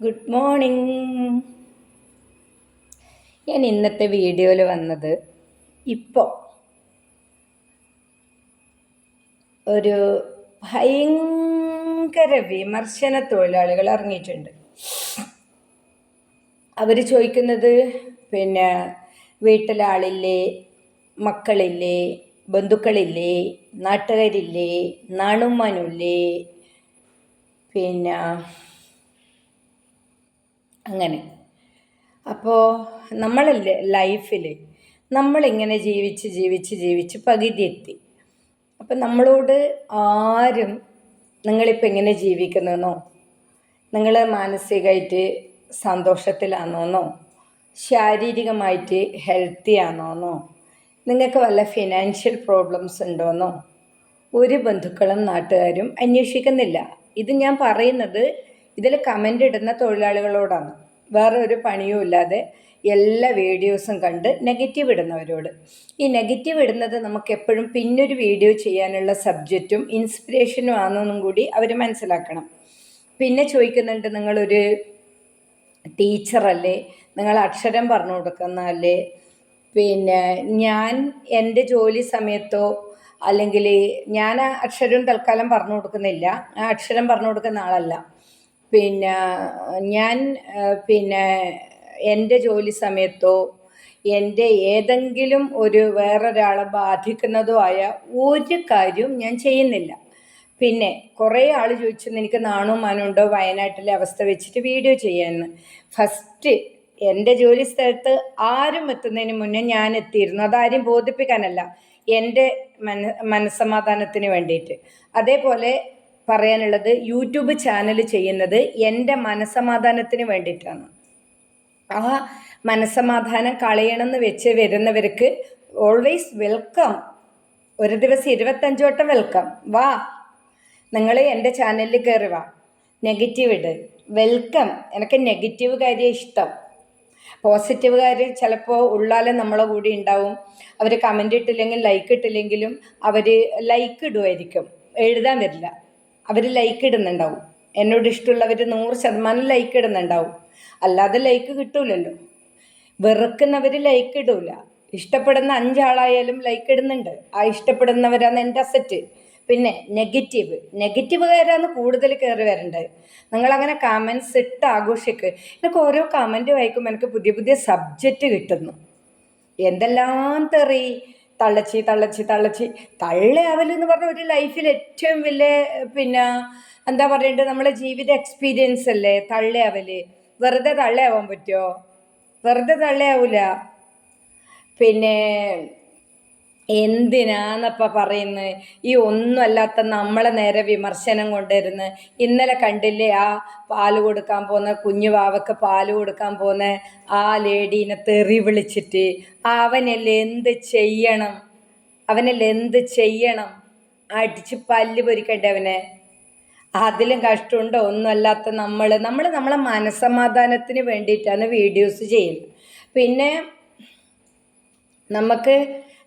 Good morning ഞാൻ ഇന്നത്തെ വീഡിയോയിൽ വന്നത് ഇപ്പോൾ ഒരു ഭയങ്കര വിമർശന തൊഴിലാളികൾ ഇറങ്ങിയിട്ടുണ്ട്. അവർ ചോദിക്കുന്നത് പിന്നെ വീട്ടിലാളില്ലേ മക്കളില്ലേ ബന്ധുക്കളില്ലേ നാട്ടുകാരില്ലേ നാണുമാനുമില്ലേ പിന്നെ അങ്ങനെ. അപ്പോൾ നമ്മളല്ലേ ലൈഫിൽ നമ്മളിങ്ങനെ ജീവിച്ച് ജീവിച്ച് ജീവിച്ച് പകുതി എത്തി അപ്പം നമ്മളോട് ആരും നിങ്ങളിപ്പോൾ എങ്ങനെ ജീവിക്കുന്നതെന്നോ നിങ്ങൾ മാനസികമായിട്ട് സന്തോഷത്തിലാണോന്നോ ശാരീരികമായിട്ട് ഹെൽത്തി ആണോന്നോ നിങ്ങൾക്ക് വല്ല ഫിനാൻഷ്യൽ പ്രോബ്ലംസ് ഉണ്ടോന്നോ ഒരു ബന്ധുക്കളും നാട്ടുകാരും അന്വേഷിക്കുന്നില്ല. ഇത് ഞാൻ പറയുന്നത് ഇതിൽ കമന്റ് ഇടുന്ന തൊഴിലാളികളോടാണ്. വേറെ ഒരു പണിയും ഇല്ലാതെ എല്ലാ വീഡിയോസും കണ്ട് നെഗറ്റീവ് ഇടുന്നവരോട്. ഈ നെഗറ്റീവ് ഇടുന്നത് നമുക്ക് എപ്പോഴും പിന്നൊരു വീഡിയോ ചെയ്യാനുള്ള സബ്ജക്റ്റും ഇൻസ്പിറേഷനും ആണെന്നും കൂടി അവർ മനസ്സിലാക്കണം. പിന്നെ ചോദിക്കുന്നുണ്ട് നിങ്ങളൊരു ടീച്ചറല്ലേ നിങ്ങൾ അക്ഷരം പറഞ്ഞു കൊടുക്കുന്നതല്ലേ പിന്നെ ഞാൻ എന്റെ ജോലി സമയത്തോ അല്ലെങ്കിൽ ഞാൻ ആ അക്ഷരം തൽക്കാലം പറഞ്ഞു കൊടുക്കുന്നില്ല. ആ അക്ഷരം പറഞ്ഞു കൊടുക്കുന്ന ആളല്ല. പിന്നെ ഞാൻ പിന്നെ എന്റെ ജോലി സമയത്തോ എന്റെ ഏതെങ്കിലും ഒരു വേറൊരാളെ ബാധിക്കുന്നതോ ആയ ഒരു കാര്യവും ഞാൻ ചെയ്യുന്നില്ല. പിന്നെ കുറേ ആൾ ചോദിച്ചു എനിക്ക് നാണവും മാനമുണ്ടോ വയനാട്ടിലെ അവസ്ഥ വെച്ചിട്ട് വീഡിയോ ചെയ്യാമെന്ന് ഫസ്റ്റ് എന്റെ ജോലി സ്ഥലത്ത് ആരും എത്തുന്നതിന് മുന്നേ ഞാൻ എത്തിയിരുന്നു. അതാരും ബോധിപ്പിക്കാനല്ല. എന്റെ മന മനസ്സമാധാനത്തിന് വേണ്ടിയിട്ട്. അതേപോലെ പറയാനുള്ളത് യൂട്യൂബ് ചാനൽ ചെയ്യുന്നത് എന്റെ മനസമാധാനത്തിന് വേണ്ടിയിട്ടാണ്. ആ മനസമാധാനം കളയണമെന്ന് വെച്ച് വരുന്നവർക്ക് ഓൾവേസ് വെൽക്കം ഒരു ദിവസം ഇരുപത്തഞ്ച് വട്ടം വെൽക്കം വാ നിങ്ങൾ എന്റെ ചാനലിൽ കയറി വാ. നെഗറ്റീവ് ഇട്. വെൽക്കം എനിക്ക് നെഗറ്റീവ് കാര്യം ഇഷ്ടം. പോസിറ്റീവ് കാര്യം ചിലപ്പോൾ ഉള്ളാലും നമ്മളെ കൂടി ഉണ്ടാവും അവർ കമന്റ് ഇട്ടില്ലെങ്കിൽ ലൈക്ക് ഇട്ടില്ലെങ്കിലും അവർ ലൈക്ക് ഇടുമായിരിക്കും എഴുതാൻ വരില്ല. അവർ ലൈക്ക് ഇടുന്നുണ്ടാവും. എന്നോട് ഇഷ്ടമുള്ളവർ നൂറ് ശതമാനം ലൈക്ക് ഇടുന്നുണ്ടാവും. അല്ലാതെ ലൈക്ക് കിട്ടൂലല്ലോ. വെറുക്കുന്നവർ ലൈക്ക് ഇടൂല. ഇഷ്ടപ്പെടുന്ന അഞ്ചാളായാലും ലൈക്ക് ഇടുന്നുണ്ട്. ആ ഇഷ്ടപ്പെടുന്നവരാണ് എന്റെ അസറ്റ് പിന്നെ നെഗറ്റീവ് നെഗറ്റീവുകാരാണ് കൂടുതൽ കയറി വരേണ്ടത്. നിങ്ങളങ്ങനെ കമൻസ് ഇട്ട് ആഘോഷിക്ക്. എനിക്ക് ഓരോ കമന്റ് വായിക്കുമ്പോൾ എനിക്ക് പുതിയ പുതിയ സബ്ജക്റ്റ് കിട്ടുന്നു. എന്തെല്ലാം തെറി? തള്ളച്ചി തള്ളച്ചി തള്ളച്ചി. തള്ളയാവൽ എന്ന് പറഞ്ഞ ഒരു ലൈഫിൽ ഏറ്റവും വലിയ പിന്നെ എന്താ പറയേണ്ടത് നമ്മളെ ജീവിത എക്സ്പീരിയൻസ് അല്ലേ? തള്ളയാവൽ വെറുതെ തള്ളയാവാൻ പറ്റുമോ വെറുതെ തള്ളയാവില്ല പിന്നെ എന്തിനാന്നപ്പ പറയുന്നത് ഈ ഒന്നുമല്ലാത്ത നമ്മളെ നേരെ വിമർശനം കൊണ്ടുവരുന്ന്. ഇന്നലെ കണ്ടില്ലേ ആ പാൽ കൊടുക്കാൻ പോകുന്ന കുഞ്ഞു വാവക്ക് പാൽ കൊടുക്കാൻ പോകുന്ന ആ ലേഡീനെ തെറി വിളിച്ചിട്ട്. അവനല്ലേ എന്ത് ചെയ്യണം? അവനല്ലേ എന്ത് ചെയ്യണം? അടിച്ച് പല്ല് പൊരിക്കണ്ടേ അവനെ? അതിലും കഷ്ടമുണ്ടോ? ഒന്നുമല്ലാത്ത നമ്മൾ നമ്മൾ നമ്മളെ മനസമാധാനത്തിന് വേണ്ടിയിട്ടാണ് വീഡിയോസ് ചെയ്യുന്നത്. പിന്നെ നമുക്ക്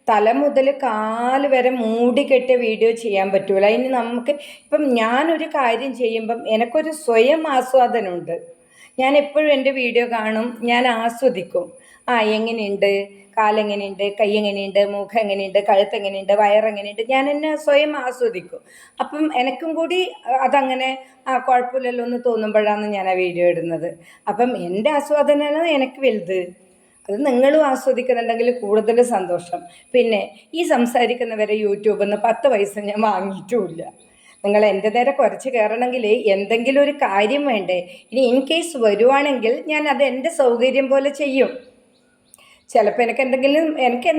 തല മുതൽ കാൽ വരെ മൂടിക്കെട്ടിയ വീഡിയോ ചെയ്യാൻ പറ്റൂല. അതിന് നമുക്ക് ഇപ്പം ഞാനൊരു കാര്യം ചെയ്യുമ്പം എനിക്കൊരു സ്വയം ആസ്വാദനമുണ്ട്. ഞാൻ എപ്പോഴും എന്റെ വീഡിയോ കാണും ഞാൻ ആസ്വദിക്കും. ആ എങ്ങനെയുണ്ട്? കാലെങ്ങനെയുണ്ട് കൈ എങ്ങനെയുണ്ട്? മുഖം എങ്ങനെയുണ്ട്? കഴുത്ത് എങ്ങനെയുണ്ട്? വയറെങ്ങനെയുണ്ട് ഞാൻ എന്നെ സ്വയം ആസ്വദിക്കും. അപ്പം എനിക്കും കൂടി അതങ്ങനെ ആ കുഴപ്പമില്ലല്ലോ എന്ന് തോന്നുമ്പോഴാണ് ഞാൻ ആ വീഡിയോ ഇടുന്നത്. അപ്പം എന്റെ ആസ്വാദനമാണ് എനിക്ക് വലുത്. അത് നിങ്ങളും ആസ്വദിക്കുന്നുണ്ടെങ്കിൽ കൂടുതൽ സന്തോഷം. പിന്നെ ഈ സംസാരിക്കുന്നവരെ യൂട്യൂബിൽ നിന്ന് പത്ത് പൈസ ഞാൻ വാങ്ങിയിട്ടുമില്ല. നിങ്ങൾ എന്റെ നേരെ കുറച്ച് കയറണമെങ്കിൽ എന്തെങ്കിലും ഒരു കാര്യം വേണ്ടേ? ഇനി ഇൻ കേസ് വരുവാണെങ്കിൽ ഞാൻ അത് എന്റെ സൗകര്യം പോലെ ചെയ്യും. ചിലപ്പോൾ എനിക്ക് എന്തെങ്കിലും എനിക്ക്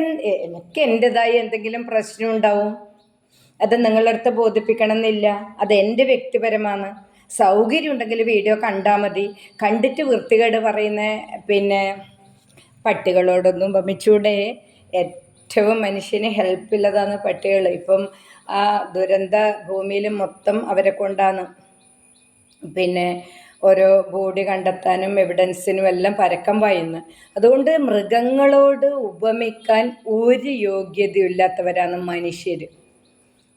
എനിക്ക് എന്റെതായി എന്തെങ്കിലും പ്രശ്നം ഉണ്ടാവും. അത് നിങ്ങളുടെ അടുത്ത് ബോധിപ്പിക്കണം എന്നില്ല അത് എന്റെ വ്യക്തിപരമാണ്. സൗകര്യം ഉണ്ടെങ്കിൽ വീഡിയോ കണ്ടാൽ മതി. കണ്ടിട്ട് വൃത്തികേട് പറയുന്ന പിന്നെ പട്ടികളോടൊന്നും വമിച്ചൂടെ ഏറ്റവും മനുഷ്യന് ഹെൽപ്പില്ലതാണ് പട്ടികൾ ഇപ്പം ആ ദുരന്ത ഭൂമിയിൽ മൊത്തം അവരെ കൊണ്ടാണ്. പിന്നെ ഓരോ ബോഡി കണ്ടെത്താനും എവിഡൻസിനും എല്ലാം പരക്കം പായുന്നു അതുകൊണ്ട് മൃഗങ്ങളോട് ഉപമിക്കാൻ ഒരു യോഗ്യതയില്ലാത്തവരാണ് മനുഷ്യർ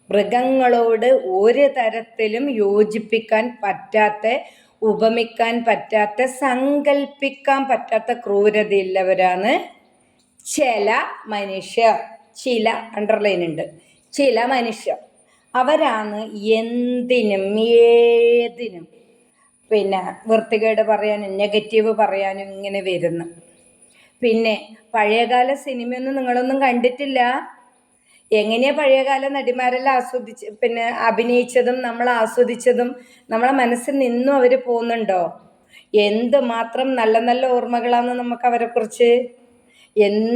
മൃഗങ്ങളോട് ഒരു തരത്തിലും യോജിപ്പിക്കാൻ പറ്റാത്ത ഉപമിക്കാൻ പറ്റാത്ത സങ്കല്പിക്കാൻ പറ്റാത്ത ക്രൂരതയുള്ളവരാണ് ചില മനുഷ്യർ. ചില അണ്ടർലൈൻ ഉണ്ട്. ചില മനുഷ്യർ. അവരാണ് എന്തിനും ഏതിനും പിന്നെ വൃത്തികേട് പറയാനും നെഗറ്റീവ് പറയാനും ഇങ്ങനെ വരുന്നു പിന്നെ പഴയകാല സിനിമയൊന്നും നിങ്ങളൊന്നും കണ്ടിട്ടില്ല? എങ്ങനെയാ പഴയകാല നടിമാരെല്ലാം ആസ്വദിച്ച് പിന്നെ അഭിനയിച്ചതും നമ്മൾ ആസ്വദിച്ചതും നമ്മളെ മനസ്സിൽ നിന്നും അവർ പോകുന്നുണ്ടോ? എന്ത് മാത്രം നല്ല നല്ല ഓർമ്മകളാണ് നമുക്ക് അവരെ കുറിച്ച്? എന്ത്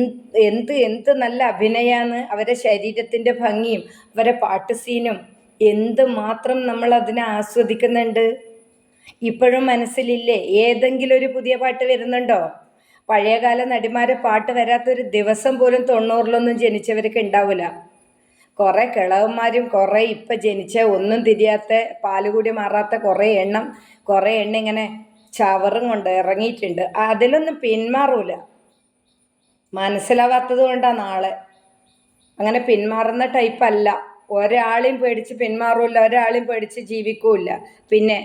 എന്ത് എന്ത് നല്ല അഭിനയമാണ് അവരെ ശരീരത്തിന്റെ ഭംഗിയും അവരെ പാട്ട് സീനും എന്ത് മാത്രം നമ്മൾ അതിനെ ആസ്വദിക്കുന്നുണ്ട്? ഇപ്പോഴും മനസ്സിലില്ലേ? ഏതെങ്കിലും ഒരു പുതിയ പാട്ട് വരുന്നുണ്ടോ? പഴയകാല നടിമാരെ പാട്ട് വരാത്തൊരു ദിവസം പോലും തൊണ്ണൂറിലൊന്നും ജനിച്ചവർക്ക് ഉണ്ടാവില്ല കുറേ കിളവന്മാരും കുറേ ഇപ്പം ജനിച്ച ഒന്നും തിരിയാത്ത പാലുകൂടി മാറാത്ത കുറേ എണ്ണം കുറേ എണ്ണ ഇങ്ങനെ ചവറും കൊണ്ട് ഇറങ്ങിയിട്ടുണ്ട്. അതിലൊന്നും പിന്മാറൂല. മനസ്സിലാവാത്തത് കൊണ്ടാണ് നാളെ. അങ്ങനെ പിന്മാറുന്ന ടൈപ്പല്ല ഒരാളെയും പേടിച്ച് പിന്മാറൂല ഒരാളെയും പേടിച്ച് ജീവിക്കൂല പിന്നെ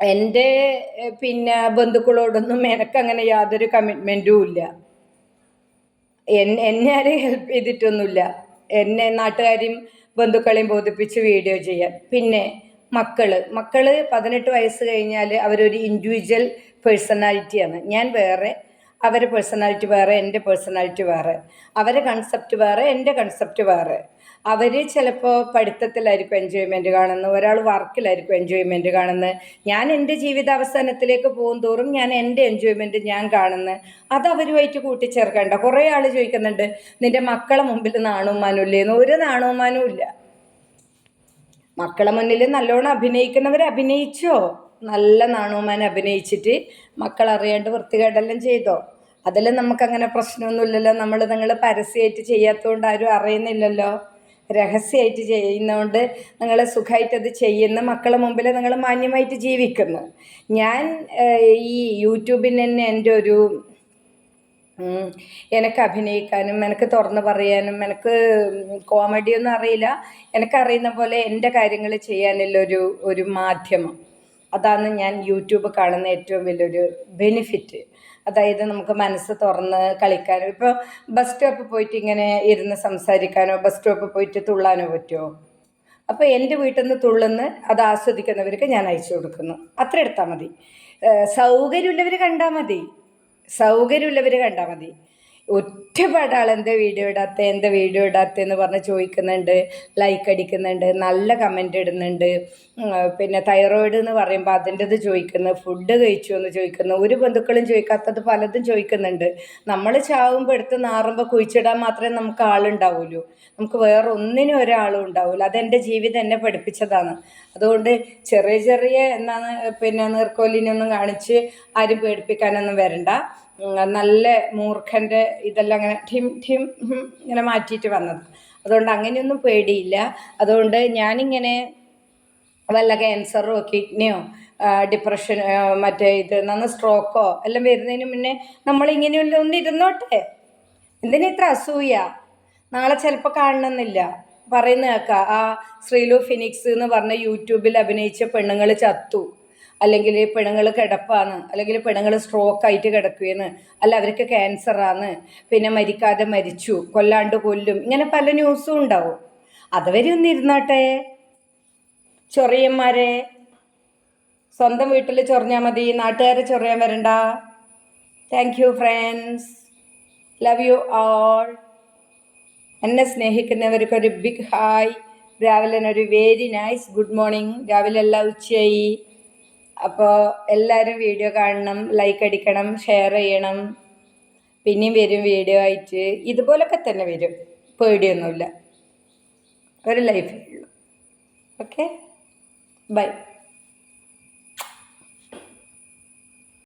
എന്റെ പിന്നെ ബന്ധുക്കളോടൊന്നും എനക്കങ്ങനെ യാതൊരു കമ്മിറ്റ്മെന്റും ഇല്ല. എന്നെ ആരും ഹെൽപ്പ് ചെയ്തിട്ടൊന്നുമില്ല. എന്നെ നാട്ടുകാരെയും ബന്ധുക്കളെയും ബോധിപ്പിച്ച് വീഡിയോ ചെയ്യാൻ. പിന്നെ മക്കൾ. മക്കൾ പതിനെട്ട് വയസ്സ് കഴിഞ്ഞാൽ അവരൊരു ഇൻഡിവിജ്വൽ പേഴ്സണാലിറ്റിയാണ് ഞാൻ വേറെ അവരെ പേഴ്സണാലിറ്റി വേറെ എന്റെ പേഴ്സണാലിറ്റി വേറെ. അവരെ കൺസെപ്റ്റ് വേറെ എന്റെ കൺസെപ്റ്റ് വേറെ. അവർ ചിലപ്പോൾ പഠിത്തത്തിലായിരിക്കും എൻജോയ്മെന്റ് കാണുന്നത് ഒരാൾ വർക്കിലായിരിക്കും എൻജോയ്മെന്റ് കാണുന്നത്. ഞാൻ എന്റെ ജീവിത അവസാനത്തിലേക്ക് പോകും തോറും ഞാൻ എന്റെ എൻജോയ്മെന്റ് ഞാൻ കാണുന്നത്. അത് അവരുമായിട്ട് കൂട്ടിച്ചേർക്കേണ്ട. കുറേ ആൾ ചോദിക്കുന്നുണ്ട് നിന്റെ മക്കളെ മുമ്പിൽ നാണവുമാനും ഇല്ലേന്ന് ഒരു നാണവുമാനും ഇല്ല. മക്കളെ മുന്നിൽ നല്ലോണം അഭിനയിക്കുന്നവർ അഭിനയിച്ചോ? നല്ല നാണവുമാൻ അഭിനയിച്ചിട്ട് മക്കൾ അറിയാണ്ട് വൃത്തികേടെല്ലാം ചെയ്തോ? അതിൽ നമുക്കങ്ങനെ പ്രശ്നമൊന്നുമില്ലല്ലോ. നമ്മൾ നിങ്ങൾ പരസ്യമായിട്ട് ചെയ്യാത്തതുകൊണ്ട് ആരും അറിയുന്നില്ലല്ലോ. രഹസ്യമായിട്ട് ചെയ്യുന്നതുകൊണ്ട് നിങ്ങൾ സുഖമായിട്ടത് ചെയ്യുന്ന. മക്കളെ മുമ്പിൽ നിങ്ങൾ മാന്യമായിട്ട് ജീവിക്കുന്നു. ഞാൻ ഈ യൂട്യൂബിന് തന്നെ എന്റെ ഒരു. എനിക്ക് അഭിനയിക്കാനും എനിക്ക് തുറന്നു പറയാനും എനിക്ക് കോമഡി കോമഡിയൊന്നും അറിയില്ല. എനിക്കറിയുന്ന പോലെ എന്റെ കാര്യങ്ങൾ ചെയ്യാനുള്ള ഒരു ഒരു മാധ്യമം. അതാണ് ഞാൻ യൂട്യൂബ് കാണുന്ന ഏറ്റവും വലിയൊരു ബെനിഫിറ്റ് അതായത് നമുക്ക് മനസ്സ് തുറന്ന് കളിക്കാനോ ഇപ്പോൾ ബസ് സ്റ്റോപ്പിൽ പോയിട്ട് ഇങ്ങനെ ഇരുന്ന് സംസാരിക്കാനോ ബസ് സ്റ്റോപ്പിൽ പോയിട്ട് തുള്ളാനോ പറ്റുമോ അപ്പോൾ എന്റെ വീട്ടിൽ നിന്ന് തുള്ളുന്ന് അത് ആസ്വദിക്കുന്നവർക്ക് ഞാൻ അയച്ചു കൊടുക്കുന്നു. അത്ര എടുത്താൽ മതി. സൗകര്യമുള്ളവർ കണ്ടാൽ മതി. സൗകര്യമുള്ളവർ കണ്ടാൽ മതി. ഒറ്റപ്പാട് എന്താ വീഡിയോ ഇടാത്ത എന്താ വീഡിയോ ഇടാത്ത എന്ന് പറഞ്ഞ് ചോദിക്കുന്നുണ്ട് ലൈക്ക് അടിക്കുന്നുണ്ട് നല്ല കമന്റ് ഇടുന്നുണ്ട്. പിന്നെ തൈറോയിഡ് എന്ന് പറയുമ്പോൾ അതിന്റെത് ചോദിക്കുന്നു ഫുഡ് കഴിച്ചു എന്ന് ചോദിക്കുന്നു ഒരു ബന്ധുക്കളും ചോദിക്കാത്തത് പലതും ചോദിക്കുന്നുണ്ട്. നമ്മൾ ചാവുമ്പോൾ എടുത്ത് നാറുമ്പോൾ കുഴിച്ചിടാൻ മാത്രമേ നമുക്ക് ആളുണ്ടാവുള്ളൂ. നമുക്ക് വേറെ ഒന്നിനും ഒരാളും ഉണ്ടാവില്ല അതെന്റെ ജീവിതം എന്നെ പഠിപ്പിച്ചതാണ്. അതുകൊണ്ട് ചെറിയ ചെറിയ എന്താണ് പിന്നെ നീർക്കോലിനൊന്നും കാണിച്ച് ആരും പേടിപ്പിക്കാനൊന്നും വരണ്ട. നല്ല മൂർഖന്റെ ഇതെല്ലാം അങ്ങനെ ഠിം ഠിം ഇങ്ങനെ മാറ്റിയിട്ട് വന്നത്. അതുകൊണ്ട് അങ്ങനെയൊന്നും പേടിയില്ല. അതുകൊണ്ട് ഞാനിങ്ങനെ വല്ല ക്യാൻസറോ കിഡ്നിയോ ഡിപ്രഷൻ മറ്റേ ഇത് നന്ന സ്ട്രോക്കോ എല്ലാം വരുന്നതിന് മുന്നേ നമ്മളിങ്ങനെയുള്ള ഒന്ന് ഇരുന്നോട്ടെ എന്തിനാ ഇത്ര അസൂയ? നാളെ ചിലപ്പോൾ കാണണമെന്നില്ല. പറയുന്ന കേൾക്കാം. ആ ശ്രീലു ഫിനിക്സ് എന്ന് പറഞ്ഞ യൂട്യൂബിൽ അഭിനയിച്ച പെണ്ണുങ്ങൾ ചത്തു. അല്ലെങ്കിൽ പെണ്ണുങ്ങൾ കിടപ്പാണ് അല്ലെങ്കിൽ പെണ്ണുങ്ങൾ സ്ട്രോക്ക് ആയിട്ട് കിടക്കുകയെന്ന് അല്ല അവർക്ക് ക്യാൻസറാണ് പിന്നെ മരിക്കാതെ മരിച്ചു കൊല്ലാണ്ട് കൊല്ലും ഇങ്ങനെ പല ന്യൂസും ഉണ്ടാവും. അതുവരെ ഇരുന്നാട്ടെ? ചൊറിയന്മാരെ. സ്വന്തം വീട്ടിൽ ചൊറിഞ്ഞാൽ മതി നാട്ടുകാരെ ചൊറിയാൻ വരണ്ട. Thank you friends love you all എന്നെ സ്നേഹിക്കുന്നവർക്ക് ഒരു ബിഗ് ഹായ് രാവിലെ ഒരു വെരി നൈസ് ഗുഡ് മോർണിംഗ് രാവിലെ എല്ലാം ഉച്ചയായി. അപ്പോൾ എല്ലാവരും വീഡിയോ കാണണം ലൈക്ക് അടിക്കണം ഷെയർ ചെയ്യണം. പിന്നെയും വരും വീഡിയോ ആയിട്ട്. ഇതുപോലൊക്കെ തന്നെ വരും. പേടിയൊന്നുമില്ല. ഒരു ലൈഫേ ഉള്ളൂ. Okay bye